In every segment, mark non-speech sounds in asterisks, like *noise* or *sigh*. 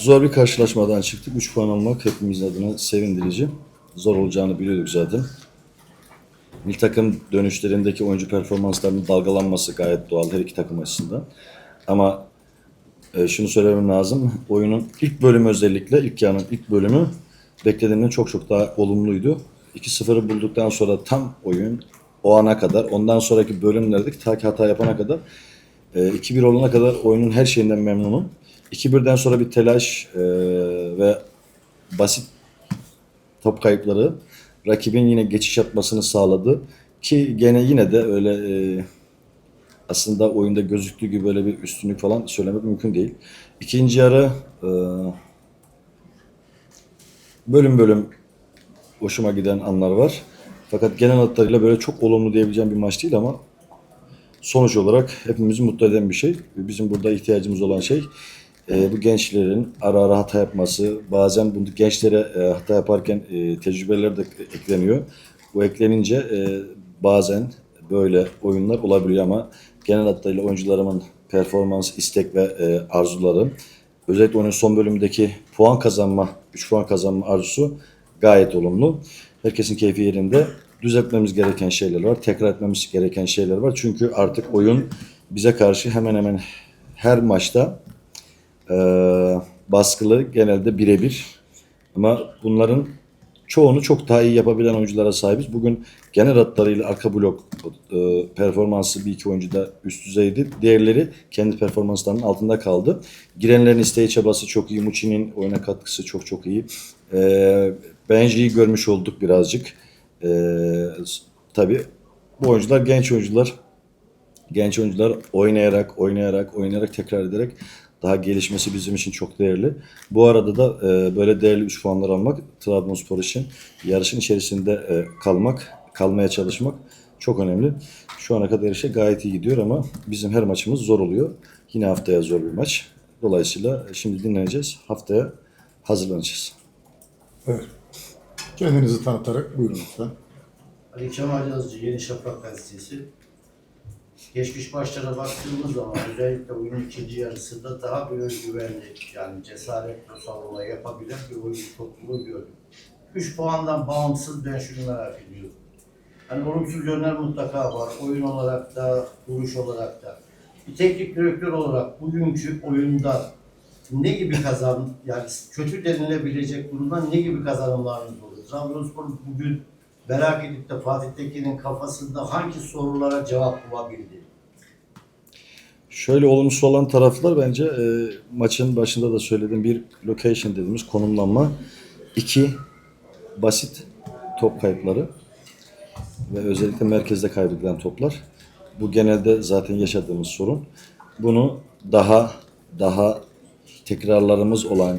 Zor bir karşılaşmadan çıktık. 3 puan almak hepimiz adına sevindirici. Zor olacağını biliyorduk zaten. Milli takım dönüşlerindeki oyuncu performanslarının dalgalanması gayet doğal her iki takım açısından. Ama e, şunu söylemem lazım. Oyunun ilk bölümü özellikle ilk yarının ilk bölümü beklediğimden çok çok daha olumluydu. 2-0'ı bulduktan sonra tam oyun o ana kadar ondan sonraki bölümlerde ta ki hata yapana kadar e, 2-1 olana kadar oyunun her şeyinden memnunum. 2-1'den sonra bir telaş e, ve basit top kayıpları rakibin yine geçiş yapmasını sağladı. Ki gene yine de öyle e, aslında oyunda gözüktüğü gibi böyle bir üstünlük falan söylemek mümkün değil. İkinci yarı e, bölüm bölüm hoşuma giden anlar var. Fakat genel hatlarıyla böyle çok olumlu diyebileceğim bir maç değil ama sonuç olarak hepimizi mutlu eden bir şey. Bizim burada ihtiyacımız olan şey e, bu gençlerin ara ara hata yapması. Bazen bunu gençlere e, hata yaparken e, tecrübeler de ekleniyor. Bu eklenince e, bazen böyle oyunlar olabiliyor ama genel hatlarıyla oyuncularımın performans, istek ve e, arzuları özellikle onun son bölümdeki puan kazanma, 3 puan kazanma arzusu gayet olumlu. Herkesin keyfi yerinde. Düzeltmemiz gereken şeyler var, tekrar etmemiz gereken şeyler var. Çünkü artık oyun bize karşı hemen hemen her maçta e, baskılı genelde birebir. Ama bunların çoğunu çok daha iyi yapabilen oyunculara sahibiz. Bugün genel hatlarıyla arka blok e, performansı bir iki oyuncuda üst düzeydi. Diğerleri kendi performanslarının altında kaldı. Girenlerin isteği çabası çok iyi. Muçi'nin oyuna katkısı çok çok iyi. E, Benji'yi görmüş olduk birazcık. E, tabii bu oyuncular genç oyuncular. Genç oyuncular oynayarak, oynayarak, oynayarak, tekrar ederek daha gelişmesi bizim için çok değerli. Bu arada da e, böyle değerli 3 puanlar almak Trabzonspor için yarışın içerisinde e, kalmak, kalmaya çalışmak çok önemli. Şu ana kadar her şey gayet iyi gidiyor ama bizim her maçımız zor oluyor. Yine haftaya zor bir maç. Dolayısıyla şimdi dinleneceğiz. Haftaya hazırlanacağız. Evet. Kendinizi tanıtarak buyurun lütfen. Ali Kemal Yazıcı Yeni Şafak gazetesi. Geçmiş maçlara baktığımız zaman özellikle oyunun ikinci yarısında daha bir özgüvenli yani cesaretle savunma yapabilen bir oyuncu topluluğu gördüm. 3 puandan bağımsız ben şunu merak ediyorum. Hani olumsuz yönler mutlaka var. Oyun olarak da, duruş olarak da. Bir teknik direktör olarak bugünkü oyunda ne gibi kazan, yani kötü denilebilecek durumdan ne gibi kazanımlarınız olur? Trabzonspor bugün merak edip de Fatih Tekin'in kafasında hangi sorulara cevap bulabildi? Şöyle olumsuz olan taraflar bence e, maçın başında da söylediğim bir location dediğimiz konumlanma. iki basit top kayıpları ve özellikle merkezde kaybedilen toplar. Bu genelde zaten yaşadığımız sorun. Bunu daha daha tekrarlarımız olan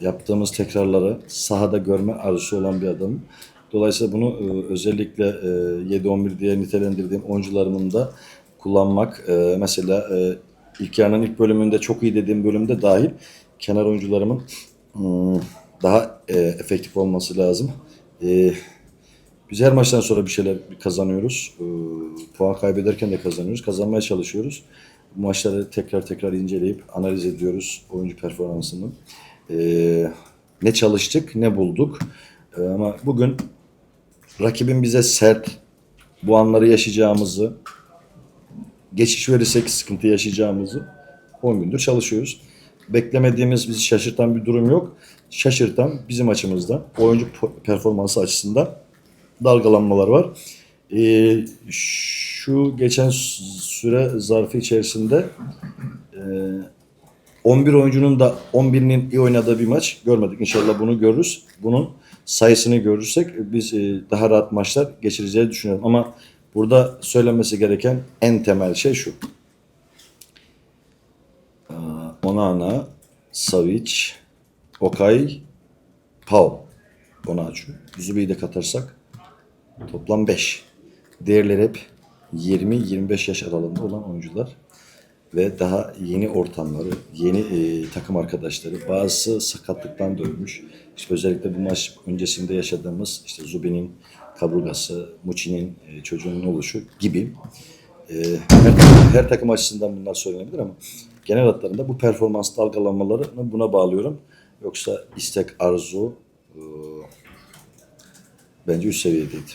yaptığımız tekrarları sahada görme arzusu olan bir adamım. Dolayısıyla bunu e, özellikle e, 7-11 diye nitelendirdiğim oyuncularımın da kullanmak. E, mesela e, ilk yarının ilk bölümünde çok iyi dediğim bölümde dahil kenar oyuncularımın hmm, daha e, efektif olması lazım. E, biz her maçtan sonra bir şeyler kazanıyoruz. E, puan kaybederken de kazanıyoruz. Kazanmaya çalışıyoruz. Bu maçları tekrar tekrar inceleyip analiz ediyoruz oyuncu performansını. E, ne çalıştık, ne bulduk. E, ama bugün rakibin bize sert, bu anları yaşayacağımızı, geçiş verirsek sıkıntı yaşayacağımızı 10 gündür çalışıyoruz. Beklemediğimiz, bizi şaşırtan bir durum yok. Şaşırtan bizim açımızda oyuncu performansı açısından dalgalanmalar var. Ee, şu geçen süre zarfı içerisinde e, 11 oyuncunun da 11'inin iyi oynadığı bir maç görmedik. İnşallah bunu görürüz. Bunun sayısını görürsek biz e, daha rahat maçlar geçireceğizi düşünüyorum. Ama burada söylenmesi gereken en temel şey şu. Onana, Savic, Okay, Pau, Bonacu. Zubi'yi de katarsak toplam 5. Diğerleri hep 20-25 yaş aralığında olan oyuncular ve daha yeni ortamları, yeni e, takım arkadaşları, bazısı sakatlıktan dönmüş. İşte özellikle bu maç öncesinde yaşadığımız işte Zubi'nin kaburgası, Muçi'nin e, çocuğunun oluşu gibi e, her, her takım açısından bunlar söylenebilir ama genel hatlarında bu performans dalgalanmalarını buna bağlıyorum. Yoksa istek, arzu e, bence üst seviyedeydi.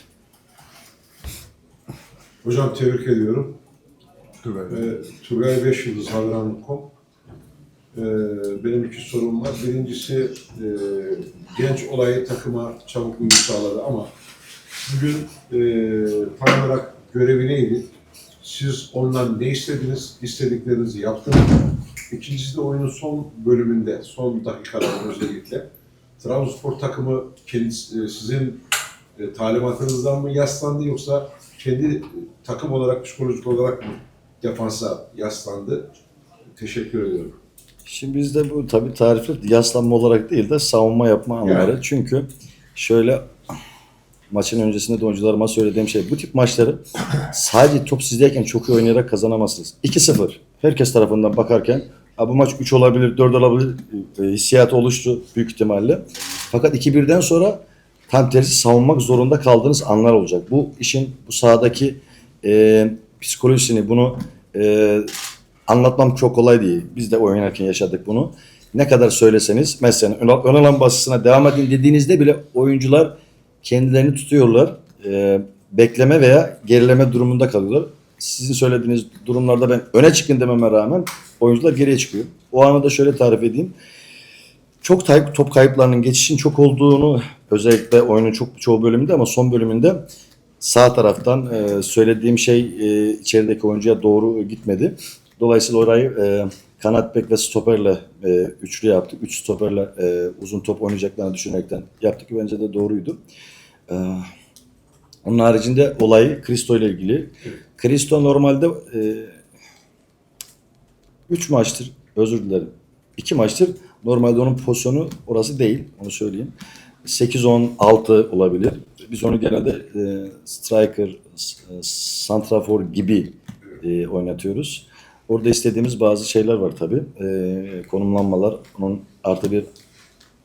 Hocam tebrik ediyorum. Turgay Beş Yıldız Haberan.com ee, Benim iki sorum var. Birincisi e, genç olayı takıma çabuk uyum sağladı ama bugün e, tam olarak görevi neydi? Siz ondan ne istediniz? İstediklerinizi yaptınız? İkincisi de oyunun son bölümünde, son dakikalarda özellikle Trabzonspor takımı kendisi, e, sizin e, talimatınızdan mı yaslandı yoksa kendi e, takım olarak, psikolojik olarak mı defansa yaslandı? Teşekkür ediyorum. Şimdi bizde bu tabii tarifli yaslanma olarak değil de savunma yapma anları. Yani. Çünkü şöyle maçın öncesinde de oyuncularıma söylediğim şey bu tip maçları sadece top sizdeyken çok iyi oynayarak kazanamazsınız. 2-0 herkes tarafından bakarken "Ha, bu maç 3 olabilir, 4 olabilir e, hissiyatı oluştu büyük ihtimalle. Fakat 2-1'den sonra tam tersi savunmak zorunda kaldığınız anlar olacak. Bu işin bu sahadaki e, psikolojisini bunu e, anlatmam çok kolay değil. Biz de oynarken yaşadık bunu. Ne kadar söyleseniz mesela ön, alan basısına devam edin dediğinizde bile oyuncular kendilerini tutuyorlar. Ee, bekleme veya gerileme durumunda kalıyorlar. Sizin söylediğiniz durumlarda ben öne çıkın dememe rağmen oyuncular geriye çıkıyor. O anı da şöyle tarif edeyim. Çok top kayıplarının geçişin çok olduğunu özellikle oyunun çok çoğu bölümünde ama son bölümünde sağ taraftan e, söylediğim şey e, içerideki oyuncuya doğru gitmedi. Dolayısıyla orayı e, kanat bek ve stoperle e, üçlü yaptık. Üç stoperle e, uzun top oynayacaklarını düşünerekten yaptık. Bence de doğruydu. E, onun haricinde olayı Kristo ile ilgili. Kristo normalde e, 3 maçtır, özür dilerim. 2 maçtır. Normalde onun pozisyonu orası değil, onu söyleyeyim. 8-10-6 olabilir. Biz onu genelde e, striker, e, santrafor gibi e, oynatıyoruz. Orada istediğimiz bazı şeyler var tabii. E, konumlanmalar, onun artı bir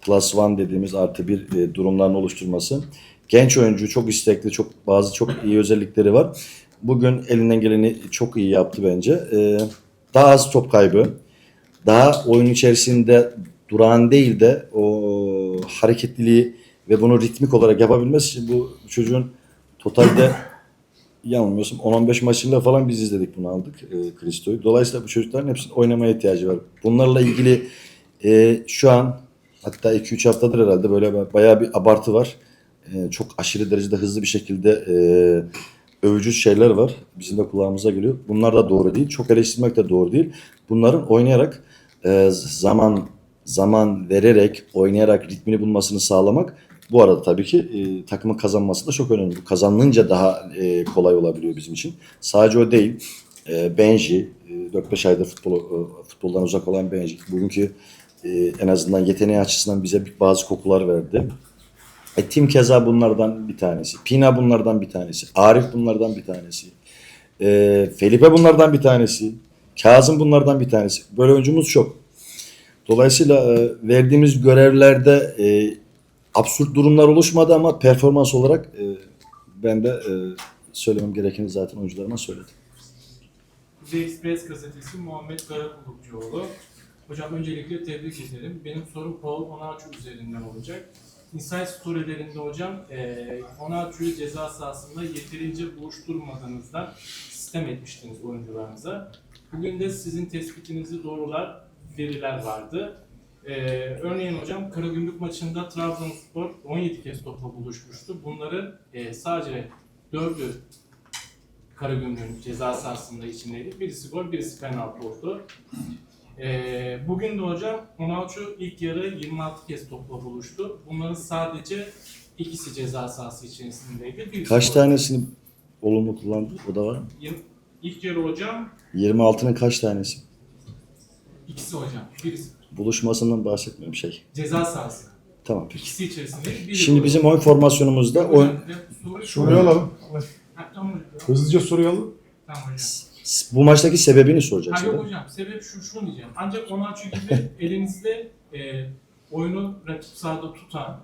plus one dediğimiz artı bir e, durumların oluşturması. Genç oyuncu çok istekli, çok bazı çok iyi özellikleri var. Bugün elinden geleni çok iyi yaptı bence. E, daha az top kaybı, daha oyun içerisinde durağan değil de o hareketliliği ve bunu ritmik olarak yapabilmesi için bu çocuğun totalde *coughs* yanılmıyorsam 10-15 maçında falan biz izledik bunu aldık e, Kristo'yu. Dolayısıyla bu çocukların hepsinin oynamaya ihtiyacı var. Bunlarla ilgili e, şu an hatta 2-3 haftadır herhalde böyle ba- bayağı bir abartı var. E, çok aşırı derecede hızlı bir şekilde e, övücü şeyler var. Bizim de kulağımıza geliyor. Bunlar da doğru değil. Çok eleştirmek de doğru değil. Bunların oynayarak e, zaman zaman vererek, oynayarak ritmini bulmasını sağlamak bu arada tabii ki e, takımın kazanması da çok önemli. Kazanınca daha e, kolay olabiliyor bizim için. Sadece o değil. E, Benji, e, 4-5 aydır futbol, e, futboldan uzak olan Benji. Bugünkü e, en azından yeteneği açısından bize bazı kokular verdi. E, Tim Keza bunlardan bir tanesi. Pina bunlardan bir tanesi. Arif bunlardan bir tanesi. E, Felipe bunlardan bir tanesi. Kazım bunlardan bir tanesi. Böyle oyuncumuz çok. Dolayısıyla e, verdiğimiz görevlerde e, absürt durumlar oluşmadı ama performans olarak e, ben de e, söylemem gerekeni zaten oyuncularıma söyledim. Kuzey Express gazetesi Muhammed Karakulukçuoğlu. Hocam öncelikle tebrik ederim. Benim sorum Paul Onaçu üzerinden olacak. Insight storylerinde hocam e, Onaçu'yu ceza sahasında yeterince buluşturmadığınızdan sistem etmiştiniz oyuncularınıza. Bugün de sizin tespitinizi doğrular veriler vardı. E, örneğin hocam Karagümrük maçında Trabzonspor 17 kez topla buluşmuştu. Bunların e, sadece 4'ü Karagümrük'ün ceza sahasında içindeydi. Birisi gol, birisi penaltı oldu. Ee, bugün de hocam Onaçu ilk yarı 26 kez topla buluştu. Bunların sadece ikisi ceza sahası içerisindeydi. Birisi Kaç gol. tanesini olumlu kullandı? O da var mı? İlk yarı hocam 26'nın kaç tanesi? ikisi hocam. Birisi Buluşmasından bahsetmiyorum şey. ceza sahası. Tamam peki. İkisi içerisindeydi. Biri Şimdi bizim oyun formasyonumuzda oyun, Soruyu alalım. Ha, tamam hocam. Hızlıca soruyu alalım. Tamam hocam. bu maçtaki sebebini Ha soracaksın. yok değil mi? hocam sebep şu şunu diyeceğim. Ancak Onaçu *laughs* gibi elinizde e, oyunu rakip sahada tutan,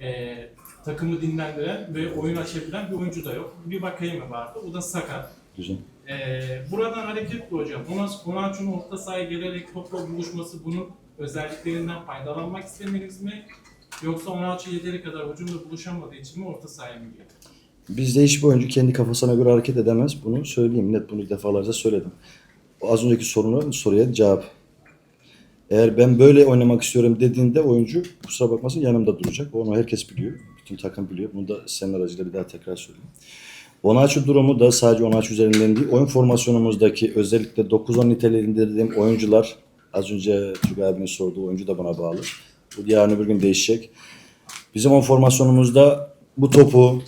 e, takımı dinlendiren ve oyun açabilen bir oyuncu da yok. Bir Vakayeme vardı. O da sakat. Güzel. Ee, buradan hareketli hocam. Ona- Onaçu'nun orta sahaya gelerek topla buluşması bunun özelliklerinden faydalanmak istemeniz mi? Yoksa Onaçu yeteri kadar hücumda buluşamadığı için mi orta sahaya mı girdi? Bizde hiçbir oyuncu kendi kafasına göre hareket edemez. Bunu söyleyeyim. Net bunu defalarca söyledim. Az önceki soruna, soruya cevap. Eğer ben böyle oynamak istiyorum dediğinde oyuncu kusura bakmasın yanımda duracak. Onu herkes biliyor. Bütün takım biliyor. Bunu da senin aracıyla bir daha tekrar söyleyeyim. Onaçu durumu da sadece Onaçu üzerinden değil. Oyun formasyonumuzdaki özellikle 9-10 niteliğinde dediğim oyuncular az önce Türk abinin sorduğu oyuncu da buna bağlı. Bu yarın öbür gün değişecek. Bizim o formasyonumuzda bu topu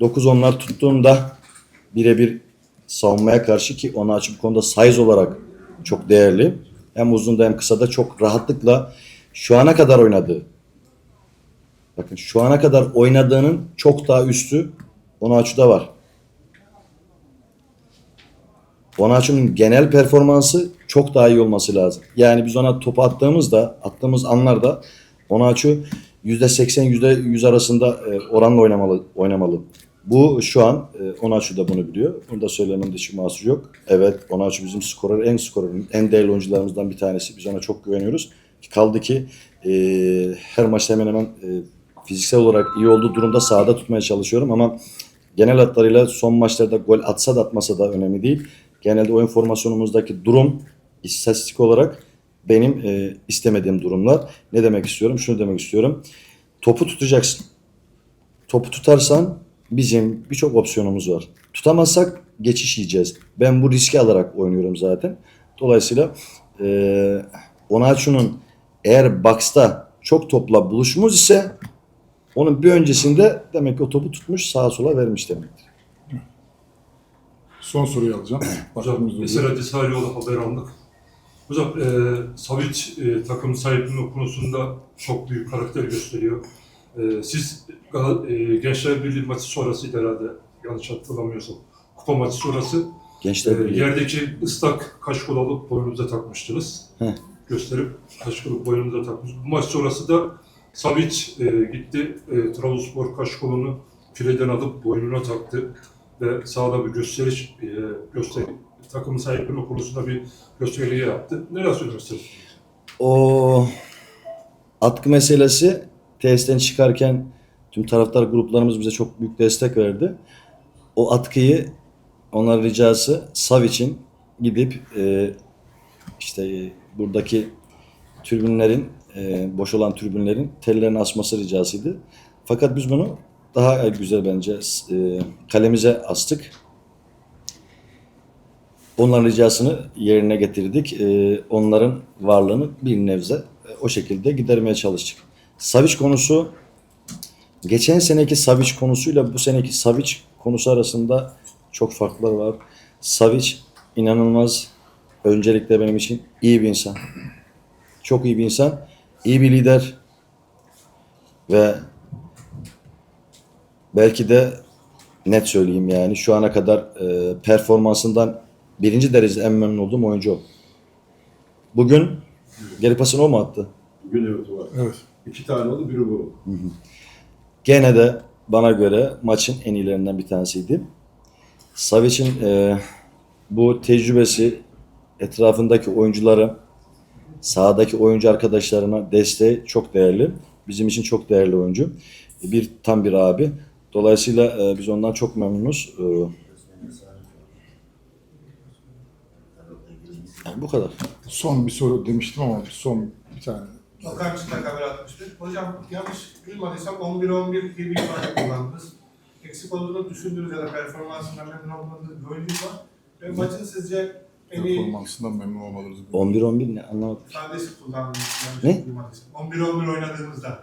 9-10'lar tuttuğunda birebir savunmaya karşı ki ona açık konuda size olarak çok değerli. Hem uzunda hem kısada çok rahatlıkla şu ana kadar oynadığı bakın şu ana kadar oynadığının çok daha üstü Onaçu'da var. Onaçu'nun genel performansı çok daha iyi olması lazım. Yani biz ona topu attığımızda, attığımız anlarda Onaçu %80 %100 arasında e, oranla oynamalı oynamalı. Bu şu an e, Onaçu da bunu biliyor. Bunu da söylememde hiç mahsur yok. Evet Onaçu bizim skorer, en skorerimiz, en değerli oyuncularımızdan bir tanesi. Biz ona çok güveniyoruz. Kaldı ki e, her maçta hemen hemen e, fiziksel olarak iyi olduğu durumda sahada tutmaya çalışıyorum ama genel hatlarıyla son maçlarda gol atsa da atmasa da önemli değil. Genelde oyun formasyonumuzdaki durum istatistik olarak benim e, istemediğim durumlar. Ne demek istiyorum? Şunu demek istiyorum. Topu tutacaksın. Topu tutarsan bizim birçok opsiyonumuz var. Tutamazsak geçiş yiyeceğiz. Ben bu riski alarak oynuyorum zaten. Dolayısıyla e, Onaçu'nun eğer box'ta çok topla buluşmuş ise onun bir öncesinde demek ki o topu tutmuş sağa sola vermiş demektir. Son soruyu alacağım. Hocam doluyor. Hadisaroğlu haber aldık. Hocam e, Savic e, takım sahipliği konusunda çok büyük karakter gösteriyor. E, siz e, Gençler Birliği maçı sonrasıydı herhalde yanlış hatırlamıyorsam. Kupa maçı sonrası Gençler e, Birliği. yerdeki ıslak kaşkol alıp boynunuza takmıştınız. Heh. Gösterip kaşkolu boynunuza takmış. Bu maç sonrası da Savic e, gitti e, Trabzonspor kaşkolunu fileden alıp boynuna taktı ve sahada bir gösteriş e, gösteri takımın sahipliği konusunda bir gösteriyi yaptı. Neler söylemek istersiniz? O atkı meselesi tesisten çıkarken tüm taraftar gruplarımız bize çok büyük destek verdi. O atkıyı onlar ricası Savic'in gidip e, işte e, buradaki tribünlerin e, boş olan tribünlerin tellerini asması ricasıydı. Fakat biz bunu daha güzel bence e, kalemize astık. Onların ricasını yerine getirdik. E, onların varlığını bir nebze e, o şekilde gidermeye çalıştık. Savic konusu geçen seneki Savic konusuyla bu seneki Savic konusu arasında çok farklar var. Savic inanılmaz öncelikle benim için iyi bir insan. Çok iyi bir insan. iyi bir lider ve belki de net söyleyeyim yani şu ana kadar e, performansından birinci derecede en memnun olduğum oyuncu o. Bugün geri pasını o mu attı? Bugün evet var. Evet. İki tane oldu, biri bu. Gene de bana göre maçın en iyilerinden bir tanesiydi. Savic'in e, bu tecrübesi etrafındaki oyuncuları sahadaki oyuncu arkadaşlarına desteği çok değerli. Bizim için çok değerli oyuncu. Bir tam bir abi. Dolayısıyla e, biz ondan çok memnunuz. E, yani bu kadar. Son bir soru demiştim ama son bir tane. Okan Çıtak haber atmıştı. Hocam yanlış duymadıysam 11-11 gibi bir ifade kullandınız. Eksik olduğunu düşündüğünüz ya da performansından memnun olmadığınız oyuncu var. Ve maçın sizce en iyi Performansından memnun olmalarınızı 11-11 ne anlamadım. ifadesi kullandınız. Yanlış Ne? duymadıysam. 11-11 oynadığımızda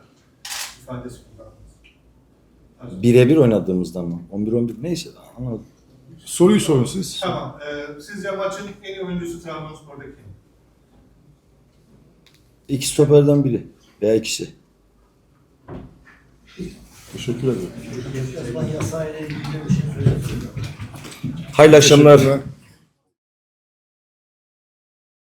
ifadesi kullandınız. Birebir oynadığımızda mı? 11-11 neyse anlamadım. Soruyu sorun siz. Tamam. E, sizce maçın en iyi oyuncusu Trabzonspor'daki? İki stoperden biri veya ikisi. Teşekkür ederim. Hayırlı akşamlar.